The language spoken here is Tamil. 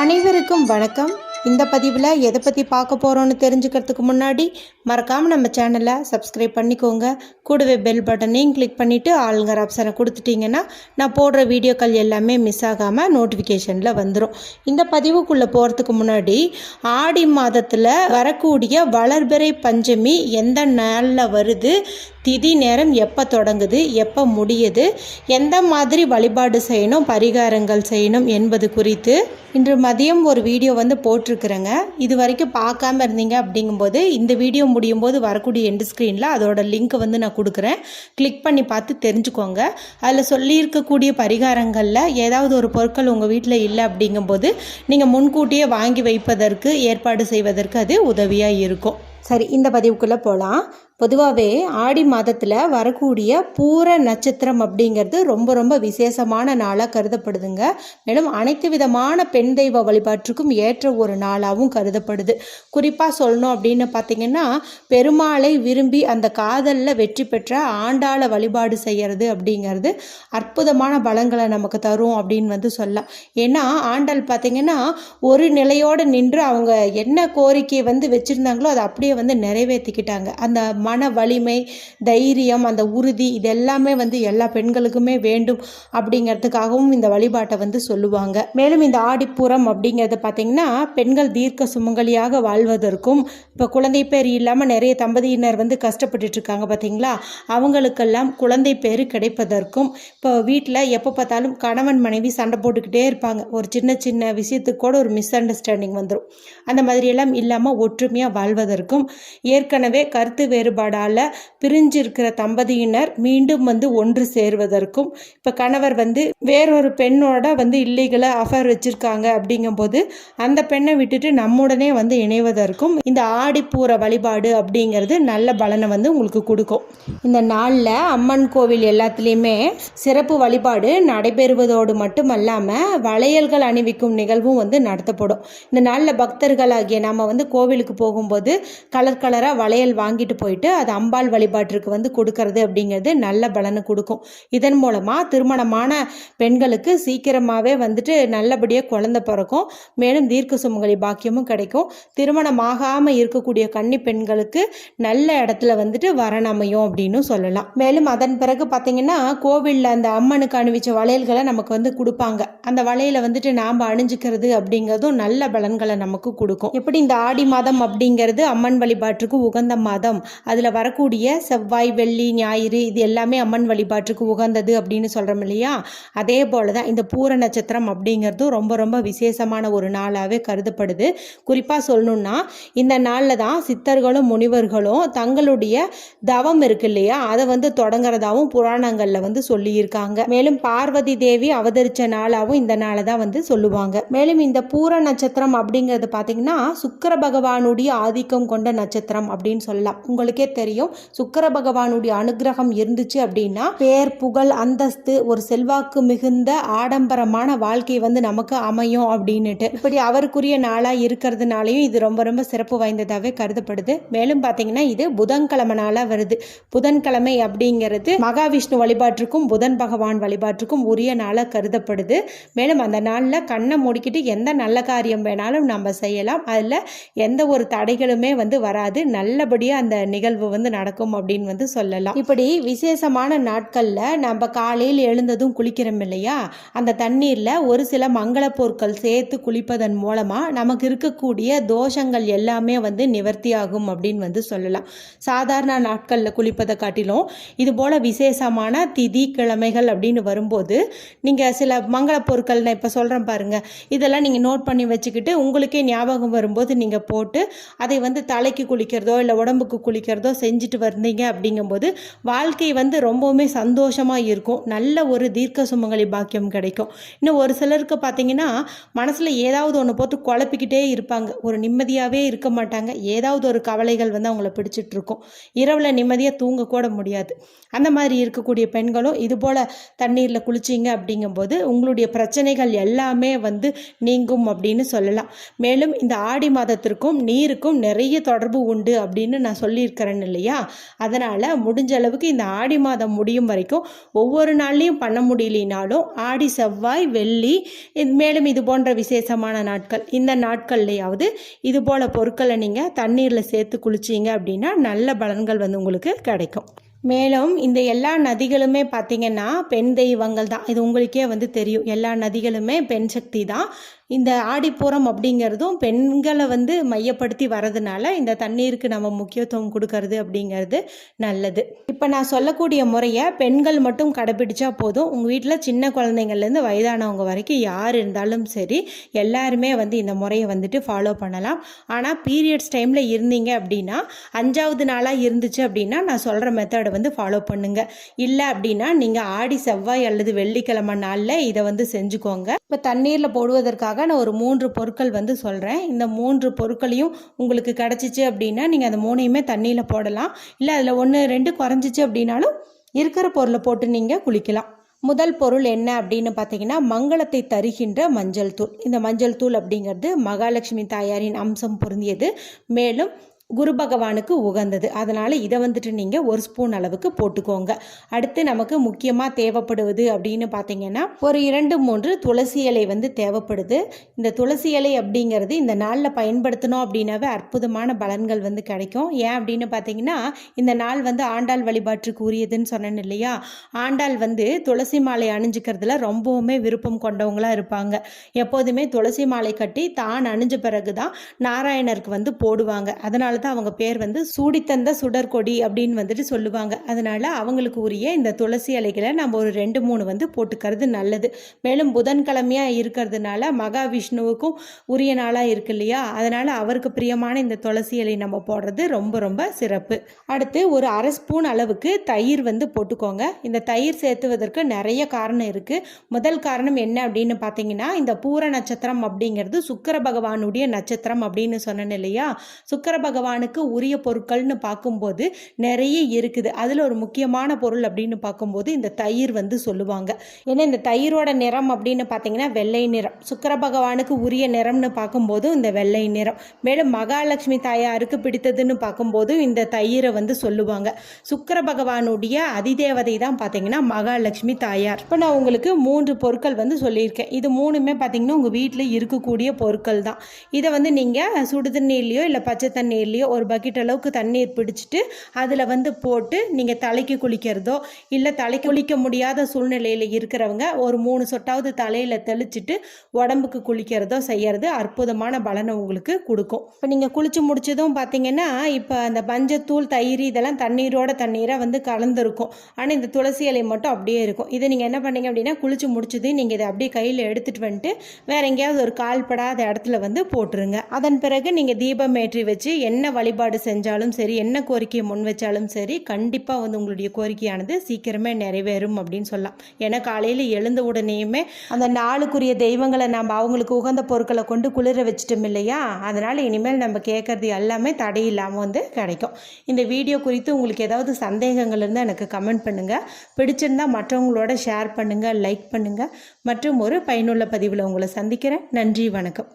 அனைவருக்கும் வணக்கம். இந்த பதிவில் எதை பற்றி பார்க்க போகிறோன்னு தெரிஞ்சுக்கிறதுக்கு முன்னாடி மறக்காமல் நம்ம சேனலை சப்ஸ்கிரைப் பண்ணிக்கோங்க. கூடவே பெல் பட்டனையும் கிளிக் பண்ணிவிட்டு ஆளுங்கர் ஆப்ஷனை கொடுத்துட்டிங்கன்னா நான் போடுற வீடியோக்கள் எல்லாமே மிஸ் ஆகாமல் நோட்டிஃபிகேஷனில் வந்துடும் இந்த பதிவுக்குள்ளே போகிறதுக்கு முன்னாடி ஆடி மாதத்தில் வரக்கூடிய வளர்பிறை பஞ்சமி எந்த நாளில் வருது திதி நேரம் எப்போ தொடங்குது எப்போ முடியுது எந்த மாதிரி வழிபாடு செய்யணும் பரிகாரங்கள் செய்யணும் என்பது குறித்து இன்று மதியம் ஒரு வீடியோ வந்து போட்டிருக்கிறேங்க. இது வரைக்கும் பார்க்காம இருந்தீங்க அப்படிங்கும்போது இந்த வீடியோ முடியும் போது வரக்கூடிய எண்டு ஸ்க்ரீனில் அதோட லிங்க் வந்து நான் கொடுக்குறேன். கிளிக் பண்ணி பார்த்து தெரிஞ்சுக்கோங்க. அதில் சொல்லியிருக்கக்கூடிய பரிகாரங்களில் ஏதாவது ஒரு பொருட்கள் உங்கள் வீட்டில் இல்லை அப்படிங்கும்போது நீங்கள் முன்கூட்டியே வாங்கி வைப்பதற்கு ஏற்பாடு செய்வதற்கு அது உதவியாக இருக்கும். சரி இந்த பதிவுக்குள்ளே போகலாம் பொதுவாகவே ஆடி மாதத்தில் வரக்கூடிய பூர நட்சத்திரம் அப்படிங்கிறது ரொம்ப ரொம்ப விசேஷமான நாளாக கருதப்படுதுங்க. மேலும் அனைத்து விதமான பெண் தெய்வ வழிபாட்டுக்கும் ஏற்ற ஒரு நாளாகவும் கருதப்படுது. குறிப்பாக சொல்லணும் அப்படின்னு பார்த்தீங்கன்னா பெருமாளை விரும்பி அந்த காதலில் வெற்றி பெற்ற ஆண்டாள வழிபாடு செய்கிறது அப்படிங்கிறது அற்புதமான பலங்களை நமக்கு தரும் அப்படின்னு வந்து சொல்லலாம். ஏன்னா ஆண்டாள் பார்த்தீங்கன்னா ஒரு நிலையோடு நின்று அவங்க என்ன கோரிக்கையை வந்து வச்சுருந்தாங்களோ அதை அப்படியே வந்து நிறைவேற்றிக்கிட்டாங்க அந்த மன வலிமை தைரியம் அந்த உறுதி இது எல்லாமே வந்து எல்லா பெண்களுக்குமே வேண்டும் அப்படிங்கிறதுக்காகவும் இந்த வழிபாட்டை வந்து சொல்லுவாங்க. மேலும் இந்த ஆடிப்புறம் அப்படிங்கிறத பார்த்தீங்கன்னா பெண்கள் தீர்க்க சுமங்கலியாக வாழ்வதற்கும் இப்போ குழந்தை பேர் இல்லாமல் நிறைய தம்பதியினர் வந்து கஷ்டப்பட்டுட்டு இருக்காங்க பார்த்தீங்களா? அவங்களுக்கெல்லாம் குழந்தை பேர் கிடைப்பதற்கும் இப்போ வீட்டில் எப்போ பார்த்தாலும் கணவன் மனைவி சண்டை போட்டுக்கிட்டே இருப்பாங்க. ஒரு சின்ன சின்ன விஷயத்துக்கு கூட ஒரு மிஸ் அண்டர்ஸ்டாண்டிங் வந்துடும் அந்த மாதிரியெல்லாம் இல்லாமல் ஒற்றுமையாக வாழ்வதற்கும் ஏற்கனவே கருத்து வேறுபாடால் பிரிஞ்சிருக்கிற தம்பதியினர் மீண்டும் வந்து ஒன்று சேர்வதற்கும் இப்போ கணவர் வந்து வேறொரு பெண்ணோட வந்து இல்லீகலாக அஃபேர் வச்சுருக்காங்க அப்படிங்கும்போது அந்த பெண்ணை விட்டுட்டு நம்முடனே வந்து இணைவதற்கும் இந்த ஆடிப்பூர வழிபாடு அப்படிங்கிறது நல்ல பலனை வந்து உங்களுக்கு கொடுக்கும். இந்த நாளில் அம்மன் கோவில் எல்லாத்துலேயுமே சிறப்பு வழிபாடு நடைபெறுவதோடு மட்டுமல்லாமல் வளையல்கள் அணிவிக்கும் நிகழ்வும் வந்து நடத்தப்படும். இந்த நாளில் பக்தர்களாகிய நம்ம வந்து கோவிலுக்கு போகும்போது கலர் கலராக வளையல் வாங்கிட்டு போயிட்டு அது அம்பாள் வழிபாட்டிற்கு வந்து கொடுக்கறது அப்படிங்கிறது நல்ல பலனை கொடுக்கும். இதன் மூலமாக திருமணமான பெண்களுக்கு சீக்கிரமாகவே வந்துட்டு நல்லபடியாக குழந்தை பிறக்கும். மேலும் தீர்க்க சுமங்கலி பாக்கியமும் கிடைக்கும். திருமணமாகாமல் இருக்கக்கூடிய கன்னி பெண்களுக்கு நல்ல இடத்துல வந்துட்டு வரன் அமையும் அப்படின்னு சொல்லலாம். மேலும் அதன் பிறகு பார்த்தீங்கன்னா கோவிலில் அந்த அம்மனுக்கு அணிவிச்ச வளையல்களை நமக்கு வந்து கொடுப்பாங்க. அந்த வளையலை வந்துட்டு நாம் அணிஞ்சிக்கிறது அப்படிங்கிறதும் நல்ல பலன்களை நமக்கு கொடுக்கும். எப்படி இந்த ஆடி மாதம் அப்படிங்கிறது அம்மன் அம்மன் வழிபாட்டுக்கு உகந்த மாதம். அதில் வரக்கூடிய செவ்வாய் வெள்ளி ஞாயிறு இது எல்லாமே அம்மன் வழிபாட்டுக்கு உகந்தது அப்படின்னு சொல்கிறோம் இல்லையா? அதே போல தான் இந்த பூர நட்சத்திரம் அப்படிங்கிறதும் ரொம்ப ரொம்ப விசேஷமான ஒரு நாளாகவே கருதப்படுது. குறிப்பாக சொல்லணும்னா இந்த நாளில் தான் சித்தர்களும் முனிவர்களும் தங்களுடைய தவம் இருக்கு இல்லையா? அதை வந்து தொடங்குறதாகவும் புராணங்களில் வந்து சொல்லியிருக்காங்க. மேலும் பார்வதி தேவி அவதரித்த நாளாகவும் இந்த நாளை தான் வந்து சொல்லுவாங்க. மேலும் இந்த பூர நட்சத்திரம் அப்படிங்கிறது பார்த்தீங்கன்னா சுக்கர பகவானுடைய ஆதிக்கம் கொண்ட நட்சத்திரம் அப்படின்னு சொல்லலாம். உங்களுக்கே தெரியும். சுக்கர பகவானுடைய அனுகிரகம் இருந்துச்சு அப்படின்னா பேர் புகழ் அந்தஸ்து ஒரு செல்வாக்கு மிகுந்த ஆடம்பரமான வாழ்க்கை வந்து நமக்கு அமையும் அப்படின்னுட்டு. இப்படி அவருக்குரிய நாளாக இருக்கிறதுனாலையும் இது ரொம்ப ரொம்ப சிறப்பு வாய்ந்ததாகவே கருதப்படுது. மேலும் பார்த்தீங்கன்னா இது புதன்கிழமை நாளாக வருது. புதன்கிழமை அப்படிங்கிறது மகாவிஷ்ணு வழிபாட்டிற்கும் புதன் பகவான் வழிபாட்டிற்கும் உரிய நாளாக கருதப்படுது. மேலும் அந்த நாளில் கண்ணை மூடிக்கிட்டு எந்த நல்ல காரியம் வேணாலும் நம்ம செய்யலாம். அதில் எந்த ஒரு தடைகளுமே வந்து வராது. நல்லபடியாக அந்த நிகழ்வு வந்து நடக்கும் அப்படின்னு வந்து சொல்லலாம். இப்படி விசேஷமான நாட்களில் நம்ம காலையில் எழுந்ததும் குளிக்கிறோம் இல்லையா? அந்த தண்ணீரில் ஒரு சில மங்கள பொருட்கள் சேர்த்து குளிப்பதன் மூலமாக நமக்கு இருக்கக்கூடிய தோஷங்கள் எல்லாமே வந்து நிவர்த்தி ஆகும் அப்படின்னு வந்து சொல்லலாம். சாதாரண நாட்களில் குளிப்பதை காட்டிலும் இது போல் விசேஷமான திதி கிழமைகள் அப்படின்னு வரும்போது நீங்கள் சில மங்கள பொருட்கள் நான் இப்போ சொல்கிறேன் பாருங்கள் இதெல்லாம் நீங்கள் நோட் பண்ணி வச்சுக்கிட்டு உங்களுக்கே ஞாபகம் வரும்போது நீங்கள் போட்டு அதை வந்து தலைக்கு குளிக்கிறதோ இல்லை உடம்புக்கு குளிக்கிறதோ செஞ்சுட்டு வந்தீங்க அப்படிங்கும்போது வாழ்க்கை வந்து ரொம்பவுமே சந்தோஷமாக இருக்கும். நல்ல ஒரு தீர்க்க சுமங்கலி பாக்கியம் கிடைக்கும். இன்னும் ஒரு சிலருக்கு பார்த்தீங்கன்னா மனசில் ஏதாவது ஒன்று போட்டு குழப்பிக்கிட்டே இருப்பாங்க. ஒரு நிம்மதியாகவே இருக்க மாட்டாங்க. ஏதாவது ஒரு கவலைகள் வந்து அவங்கள பிடிச்சிட்டு இருக்கும் இரவில் நிம்மதியாக தூங்கக்கூட முடியாது. அந்த மாதிரி இருக்கக்கூடிய பெண்களும் இது போல் தண்ணீரில் குளிச்சிங்க அப்படிங்கும்போது உங்களுடைய பிரச்சனைகள் எல்லாமே வந்து நீங்கும் அப்படின்னு சொல்லலாம். மேலும் இந்த ஆடி மாதத்திற்கும் நீருக்கும் நிறைய தொடர்பு உண்டு அப்படின்னு நான் சொல்லியிருக்கிறேன் இல்லையா? அதனால் முடிஞ்ச அளவுக்கு இந்த ஆடி மாதம் முடியும் வரைக்கும் ஒவ்வொரு நாள்லையும் பண்ண முடியலினாலும் ஆடி செவ்வாய் வெள்ளி மேலும் இது போன்ற விசேஷமான நாட்கள் இந்த நாட்கள்லையாவது இது போல் பொருட்களை நீங்கள் தண்ணீரில் சேர்த்து குளிச்சிங்க அப்படின்னா நல்ல பலன்கள் வந்து உங்களுக்கு கிடைக்கும். மேலும் இந்த எல்லா நதிகளுமே பார்த்திங்கன்னா பெண் தெய்வங்கள் தான். இது உங்களுக்கே வந்து தெரியும். எல்லா நதிகளுமே பெண் சக்தி தான். இந்த ஆடிப்பூரம் அப்படிங்கிறதும் பெண்களை வந்து மையப்படுத்தி வரதுனால இந்த தண்ணீருக்கு நம்ம முக்கியத்துவம் கொடுக்கறது அப்படிங்கிறது நல்லது. இப்போ நான் சொல்லக்கூடிய முறையை பெண்கள் மட்டும் கடைபிடிச்சா போதும். உங்கள் வீட்டில் சின்ன குழந்தைங்கள்லேருந்து வயதானவங்க வரைக்கும் யார் இருந்தாலும் சரி எல்லாருமே வந்து இந்த முறையை வந்துட்டு ஃபாலோ பண்ணலாம். ஆனால் பீரியட்ஸ் டைமில் இருந்தீங்க அப்படின்னா அஞ்சாவது நாளாக இருந்துச்சு அப்படின்னா நான் சொல்கிற மெத்தடை வந்து ஃபாலோ பண்ணுங்கள் இல்லை அப்படின்னா நீங்கள் ஆடி செவ்வாய் அல்லது வெள்ளிக்கிழமை நாளில் இதை வந்து செஞ்சுக்கோங்க. இப்போ தண்ணீரில் போடுவதற்காக நான் ஒரு மூன்று பொருட்கள் வந்து சொல்கிறேன் இந்த மூன்று பொருட்களையும் உங்களுக்கு கிடச்சிச்சு அப்படின்னா நீங்கள் அந்த மூணையுமே தண்ணியில் போடலாம். இல்லை அதில் ஒன்று ரெண்டு குறைஞ்சிச்சு அப்படின்னாலும் இருக்கிற பொருளை போட்டு நீங்கள் குளிக்கலாம். முதல் பொருள் என்ன அப்படின்னு பார்த்தீங்கன்னா மங்களத்தை தருகின்ற மஞ்சள் தூள். இந்த மஞ்சள் தூள் அப்படிங்கிறது மகாலட்சுமி தாயாரின் அம்சம் பொருந்தியது. மேலும் குரு பகவானுக்கு உகந்தது. அதனால் இதை வந்துட்டு நீங்கள் ஒரு ஸ்பூன் அளவுக்கு போட்டுக்கோங்க. அடுத்து நமக்கு முக்கியமாக தேவைப்படுவது அப்படின்னு பார்த்தீங்கன்னா ஒரு இரண்டு மூன்று துளசி இலை வந்து தேவைப்படுது. இந்த துளசி இலை அப்படிங்கிறது இந்த நாளில் பயன்படுத்தணும் அப்படின்னாவே அற்புதமான பலன்கள் வந்து கிடைக்கும். ஏன் அப்படின்னு பார்த்தீங்கன்னா இந்த நாள் வந்து ஆண்டாள் வழிபாட்டுக்கு உரியதுன்னு சொன்னேன் இல்லையா? ஆண்டாள் வந்து துளசி மாலை அணிஞ்சிக்கிறதுல ரொம்பவுமே விருப்பம் கொண்டவங்களாக இருப்பாங்க. எப்போதுமே துளசி மாலை கட்டி தான் அணிஞ்ச பிறகு தான் நாராயணருக்கு வந்து போடுவாங்க. அதனால் தான் அவங்க பேர் வந்து சூடித்தந்த சுடர்கொடி அப்படின்னு வந்துட்டு சொல்லுவாங்க. அதனால அவங்களுக்கு உரிய இந்த துளசி இலைகளை நம்ம ஒரு ரெண்டு மூணு வந்து போட்டுக்கிறது நல்லது. மேலும் புதன்கிழமையாக இருக்கிறதுனால மகாவிஷ்ணுவுக்கும் உரிய நாளாக இருக்கு இல்லையா? அதனால அவருக்கு பிரியமான இந்த துளசி இலை நம்ம போடுறது ரொம்ப ரொம்ப சிறப்பு. அடுத்து ஒரு அரை ஸ்பூன் அளவுக்கு தயிர் வந்து போட்டுக்கோங்க. இந்த தயிர் சேர்த்துவதற்கு நிறைய காரணம் இருக்குது முதல் காரணம் என்ன அப்படின்னு பார்த்தீங்கன்னா இந்த பூர நட்சத்திரம் அப்படிங்கிறது சுக்கர பகவானுடைய நட்சத்திரம் அப்படின்னு சொன்னேன் இல்லையா? சுக்கர பகவான் பகவானுக்கு உரிய பொருட்கள்னு பார்க்கும்போது நிறைய இருக்குது. அதில் ஒரு முக்கியமான பொருள் அப்படின்னு பார்க்கும்போது இந்த தயிர் வந்து சொல்லுவாங்க. ஏன்னா இந்த தயிரோட நிறம் அப்படின்னு பார்த்தீங்கன்னா வெள்ளை நிறம். சுக்கிர பகவானுக்கு உரிய நிறம்னு பார்க்கும்போது இந்த வெள்ளை நிறம். மேலும் மகாலட்சுமி தாயாருக்கு பிடித்ததுன்னு பார்க்கும்போது இந்த தயிரை வந்து சொல்லுவாங்க. சுக்கர பகவானுடைய அதிதேவதை தான் பார்த்தீங்கன்னா மகாலட்சுமி தாயார். இப்போ நான் உங்களுக்கு மூன்று பொருட்கள் வந்து சொல்லியிருக்கேன். இது மூணுமே பார்த்தீங்கன்னா உங்கள் வீட்டில் இருக்கக்கூடிய பொருட்கள் தான். இதை வந்து நீங்கள் சுடு தண்ணீர்லையோ இல்லை பச்சை தண்ணீர்லையோ ஒரு பக்கெட் அளவுக்கு தண்ணீர் பிடிச்சிட்டு அதில் வந்து போட்டு நீங்கள் தலைக்கு குளிக்கிறதோ இல்லை தலைக்கு குளிக்க முடியாத சூழ்நிலையில் இருக்கிறவங்க ஒரு மூணு சொட்டாவது தலையில் தெளிச்சிட்டு உடம்புக்கு குளிக்கிறதோ செய்யறது அற்புதமான பலனை உங்களுக்கு கொடுக்கும். இப்போ நீங்கள் குளித்து முடிச்சதும் பார்த்தீங்கன்னா இப்போ அந்த மஞ்சத்தூள் தயிர் இதெல்லாம் தண்ணீரோட தண்ணீராக வந்து கலந்துருக்கும். ஆனால் இந்த துளசி இலை மட்டும் அப்படியே இருக்கும். இதை நீங்கள் என்ன பண்ணீங்க அப்படின்னா குளித்து முடிச்சது நீங்கள் இதை அப்படியே கையில் எடுத்துகிட்டு வந்துட்டு வேற எங்கேயாவது ஒரு கால்படாத இடத்துல வந்து போட்டுருங்க. அதன் பிறகு நீங்கள் தீபம் ஏற்றி வச்சு என்ன என்ன வழிபாடு செஞ்சாலும் சரி என்ன கோரிக்கையை முன் வச்சாலும் சரி கண்டிப்பாக வந்து உங்களுடைய கோரிக்கையானது சீக்கிரமே நிறைவேறும் அப்படின்னு சொல்லலாம். ஏன்னா காலையில் எழுந்த உடனேயுமே அந்த நாளுக்குரிய தெய்வங்களை நம்ம அவங்களுக்கு உகந்த பொருட்களை கொண்டு குளிர வச்சிட்டோம் இல்லையா? அதனால் இனிமேல் நம்ம கேட்கறது எல்லாமே தடையில்லாமல் வந்து கிடைக்கும். இந்த வீடியோ குறித்து உங்களுக்கு ஏதாவது சந்தேகங்கள் இருந்தால் எனக்கு கமெண்ட் பண்ணுங்கள் பிடிச்சிருந்தா மற்றவங்களோட ஷேர் பண்ணுங்கள் லைக் பண்ணுங்கள் மற்றும் ஒரு பயனுள்ள பதிவில் உங்களை சந்திக்கிறேன். நன்றி வணக்கம்.